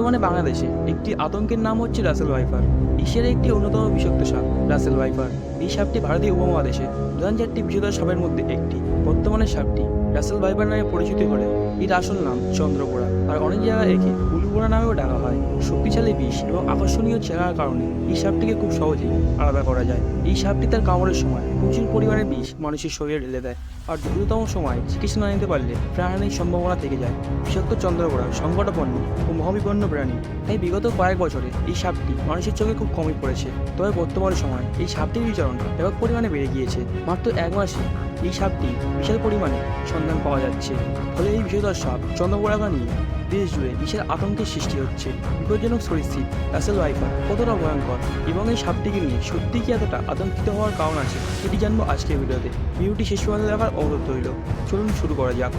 বর্তমানে বাংলাদেশে একটি আতঙ্কের নাম হচ্ছে রাসেল ওয়াইফার এশিয়ার একটি অন্যতম বিষাক্ত সাপ, রাসেল ওয়াইফার এই সাপটি ভারতীয় উপমহাদেশে প্রধান চারটি বিষধর সাপের মধ্যে একটি। বর্তমানে সাপটি রাসেল ভাইপার নামে পরিচিত হলে এর আসল নাম চন্দ্রপোড়া। আর অনেক জায়গায় একে উলুপোড়া নামেও ডাকা হয়। শক্তিশালী বিষ এবং আকর্ষণীয় চেহারার কারণে এই সাপটিকে খুব সহজেই আলাদা করা যায়। এই সাপটি তার কামড়ের সময় প্রচুর পরিমাণে বিষ মানুষের শরীরে ঢেলে দেয় আর দ্রুততম সময় চিকিৎসা না নিতে পারলে প্রাণহানির সম্ভাবনা থেকে যায়। বিষাক্ত চন্দ্রপোড়া সংকটপন্ন ও মহাবিপন্ন প্রাণী। তাই বিগত কয়েক বছরে এই সাপটি মানুষের চোখে খুব কমই পড়েছে। তবে বর্তমান সময় এই সাপটির বিচরণ ব্যাপক পরিমাণে বেড়ে গিয়েছে। মাত্র এক মাসে এই সাপটি বিশাল পরিমাণে সন্ধান পাওয়া যাচ্ছে। ফলে এই বিষধর সাপ চন্দ্রপোড়াকা নিয়ে দেশ জুড়ে বিশাল আতঙ্কের সৃষ্টি হচ্ছে। বিপজ্জনক সরীসৃপ রাসেল ভাইপার কতটা ভয়ঙ্কর এবং এই সাপটিকে নিয়ে সত্যি কি এতটা আতঙ্কিত হওয়ার কারণ আছে সেটি জানব আজকের ভিডিওতে। ভিডিওটি শেষ পর্যন্ত দেখার অনুরোধ রইল। চলুন শুরু করা যাক।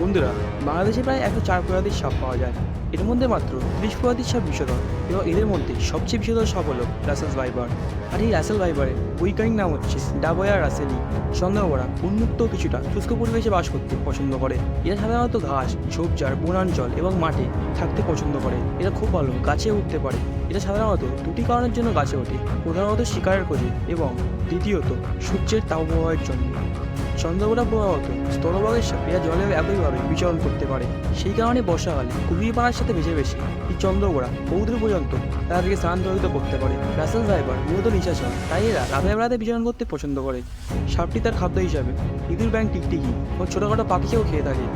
বন্ধুরা, বাংলাদেশে প্রায় একশো চার প্রজাতির সাপ পাওয়া যায়। এর মধ্যে মাত্র ত্রিশ প্রজাতির সাপ বিষধর এবং এদের মধ্যে সবচেয়ে বিষধর সাপ হল রাসেল ভাইবার। আর এই রাসেল ভাইবারের বৈজ্ঞানিক নাম হচ্ছে ডাবয়া রাসেলি। সন্দেহকরা উন্মুক্ত কিছুটা শুষ্ক পরিবেশে বাস করতে পছন্দ করে। এরা সাধারণত ঘাস, ঝোপঝাড়, বনাঞ্চল এবং মাঠে থাকতে পছন্দ করে। এরা খুব ভালো গাছে উঠতে পারে। এটা সাধারণত দুটি কারণের জন্য গাছে ওঠে। প্রধানত শিকারের খোঁজে এবং দ্বিতীয়ত সূর্যের তাপপ্রবাহের জন্য। চন্দ্রগোড়া প্রবাহত স্থলভাগের সাপিয়া জলের জলে একইভাবে বিচরণ করতে পারে। সেই কারণে বর্ষাকালে কুমিরপাড়ার সাথে বেছে বেশি এই চন্দ্রগোড়া বহুদূর পর্যন্ত তাদেরকে স্থানান্তরিত করতে পারে। রাসেল ড্রাইভার মূলত নিশাচর তাই এরা রাতে বেড়াতে বিচরণ করতে পছন্দ করে। সাপটি তার খাদ্য হিসাবে ইঁদুর ব্যাং টিকটিকি ও ছোটোখাটো পাখিকেও খেয়ে থাকে।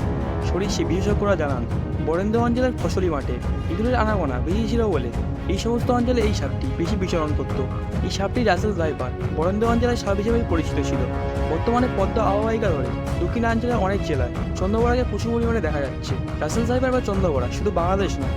সরিষে বিশেষজ্ঞরা জানান, বরেন্দ্র অঞ্চলের ফসলি মাঠে ইঁদুরের আনাগোনা বেশি ছিল বলে এই সমস্ত অঞ্চলে এই সাপটি বেশি বিচরণ করত। এই সাপটি রাসেল ড্রাইভার বরেন্দ্র অঞ্চলের সাপ হিসেবে পরিচিত ছিল। বর্তমানে পদ্মা আবহাওয়িকা ধরে দক্ষিণাঞ্চলের অনেক জেলায় চন্দ্রবড়াকে প্রচুর পরিমাণে দেখা যাচ্ছে। রাসেল ড্রাইভার বা চন্দ্রবড়া শুধু বাংলাদেশ নয়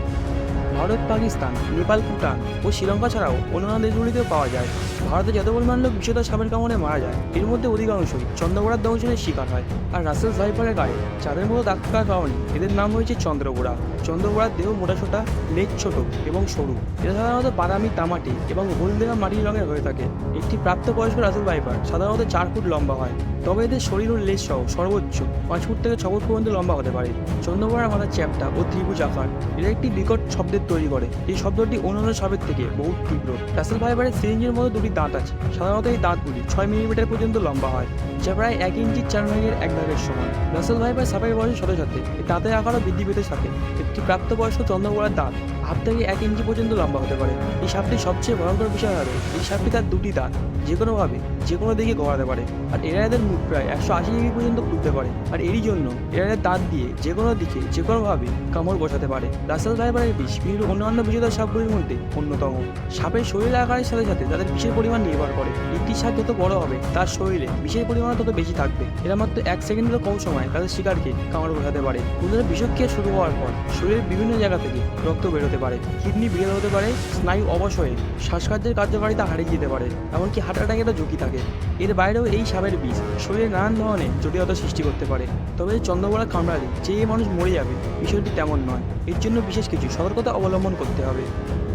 ভারত, পাকিস্তান, নেপাল, ভুটান ও শ্রীলঙ্কা ছাড়াও অন্যান্য দেশগুলিতেও পাওয়া যায়। ভারতে যত পরিমাণ লোক বিষধর সাপের কামড়ে মারা যায়, এর মধ্যে অধিকাংশই চন্দ্রগোড়ার দংশনের শিকার হয়। আর রাসেল সাইফারের গায়ে চাঁদের মতো দাগ থাকার কারণে এদের নাম হয়েছে চন্দ্রগোড়া। চন্দ্রগোড়ার দেহ মোটাসোটা লেজ ছোট এবং সরু। এরা সাধারণত বাদামি, তামাটি এবং হলদেয়া মাটির রঙের হয়ে থাকে। একটি প্রাপ্তবয়স্ক রাসেল ভাইপার সাধারণত চার ফুট লম্বা হয়। তবে এদের শরীর ও লেজ সহ সর্বোচ্চ পাঁচ ফুট থেকে ছ ফুট পর্যন্ত লম্বা হতে পারে। চন্দ্রগোড়ার মাথার চ্যাপটা ও ত্রিভুজ আকার এরা একটি বিকট শব্দের তৈরি করে। এই শব্দটি অন্যান্য সাপের থেকে বহু তীব্র। রাসেল ফাইবারের সিরিঞ্জের মতো দুটি দাঁত আছে। সাধারণত এই দাঁতগুলি ছয় মিলিমিটার পর্যন্ত লম্বা হয়, যা প্রায় এক ইঞ্চি চার মিনিটের এক ভাগের সমান। রাসেল ভাইবার সাপের বয়সের সাথে সাথে এই দাঁতের আকারও বৃদ্ধি পেতে থাকে। একটি প্রাপ্তবয়স্ক চন্দ্রগোড়ার দাঁত হাত থেকে এক ইঞ্চি পর্যন্ত লম্বা হতে পারে। এই সাপটি সবচেয়ে ভয়ঙ্কর বিষয় হবে, এই সাপটি তার দুটি দাঁত যে কোনোভাবে যে কোনো দিকে গড়াতে পারে। আর এরা এদের মুখ প্রায় একশো আশি ডিগ্রি পর্যন্ত খুলতে পারে। আর এরই জন্য এরা দাঁত দিয়ে যে কোনো দিকে যে কোনোভাবে কামড় বসাতে পারে। রাসেল ভাইবারের বিষ পৃথিবীর অন্যান্য বিষধর সাপগুলির মধ্যে অন্যতম। সাপের শরীর আকারের সাথে সাথে তাদের বিষের পরিমাণ নির্ভর করে। একটি সাপ যত বড় হবে, তার শরীরে বিষের পরিমাণ তত বেশি থাকবে। এরা মাত্র এক সেকেন্ডেরও কম সময় তাদের শিকারকে কামড় বসাতে পারে। ওদের বিষক্রিয়া শুরু হওয়ার পর শরীরের বিভিন্ন জায়গা থেকে রক্ত বেরোতে পারে। কিডনি বিড়াল হতে পারে, স্নায়ু অবশ্যই শ্বাসকার্যের কার্যকারিতা হারিয়ে যেতে পারে। এমনকি হার্ট অ্যাটাকেরও ঝুঁকি থাকে। এর বাইরেও এই সাপের বিষ শরীরে নানান ধরনের জটিলতা সৃষ্টি করতে পারে। তবে চন্দ্রবড়া কামড়ালে যে মানুষ মরে যাবে, বিষয়টি তেমন নয়। এর জন্য বিশেষ কিছু সতর্কতা অবলম্বন করতে হবে।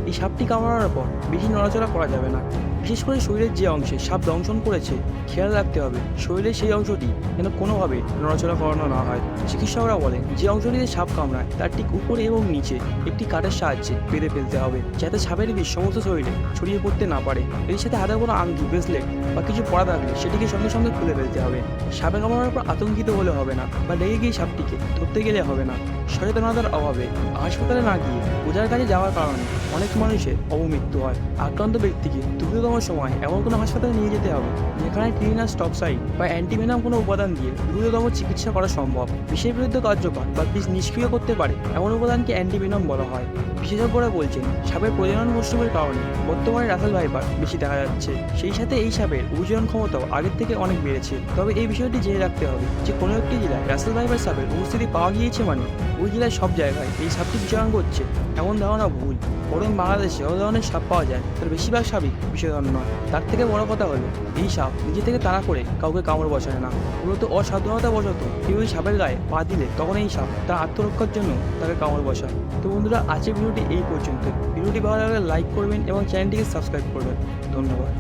এই সাপটি কামড়ানোর পর বেশি নড়াচড়া করা যাবে না। বিশেষ করে শরীরের যে অংশে সাপ দংশন করেছে, খেয়াল রাখতে হবে, শরীরের সেই অংশটি যেন কোনোভাবে নড়াচড়া করানো না হয়। চিকিৎসকরা বলেন, যে অংশটিতে সাপ কামড়ায়, তার ঠিক উপরে এবং নিচে একটি কাঠের সাহায্যে বেঁধে ফেলতে হবে, যাতে সাপের বিষ সমস্ত শরীরে ছড়িয়ে পড়তে না পারে। এর সাথে হাতে কোনো আংটি, ব্রেসলেট বা কিছু পড়া থাকলে সেটিকে সঙ্গে সঙ্গে খুলে ফেলতে হবে। সাপে কামড়ানোর পর আতঙ্কিত হলে হবে না বা লেগে গিয়ে সাপটিকে ধরতে গেলে হবে না। সচেতনতার অভাবে হাসপাতালে না গিয়ে পূজার কাজে যাওয়ার কারণে অনেক মানুষের অবমৃত্যু হয়। আক্রান্ত ব্যক্তিকে দ্রুততম সময় এমন কোনো হাসপাতালে নিয়ে যেতে হবে, যেখানে ক্লিনার স্টকসাইড বা অ্যান্টিভেনাম কোনো উপাদান দিয়ে দ্রুততম চিকিৎসা করা সম্ভব। বিষের বিরুদ্ধে কার্যকর বা বিষ নিষ্ক্রিয় করতে পারে এমন উপাদানকে অ্যান্টিভেনম বলা হয়। বিশেষজ্ঞরা বলছেন, সাপের প্রজনন মৌসুমের কারণে বর্তমানে রাসেল ভাইপার বেশি দেখা যাচ্ছে। সেই সাথে এই সাপের অভিযোজন ক্ষমতাও আগের থেকে অনেক বেড়েছে। তবে এই বিষয়টি জেনে রাখতে হবে যে কোনো একটি জেলায় রাসেল ভাইপার সাপের উপস্থিতি পাওয়া গিয়েছে মানে ওই জেলায় সব জায়গায় এই সাপটি বিচরণ করছে। এমন ধারণা ভুল। বরং বাংলাদেশে যত ধরনের সাপ পাওয়া যায় তার বেশিরভাগ সাপই বিষধর নয়। তার থেকে বড় কথা হলো, এই সাপ নিজে থেকে তাড়া করে কাউকে কামড় বসায় না। মূলত অসাবধানতা বশত কেউ ওই সাপের গায়ে পা দিলে তখন এই সাপ তার আত্মরক্ষার জন্য তাকে কামড় বসায়। তো বন্ধুরা, আজকের ভিডিওটি এই পর্যন্ত ভিডিওটি ভালো লাগলে লাইক করবেন এবং চ্যানেলটিকে সাবস্ক্রাইব করবেন। ধন্যবাদ।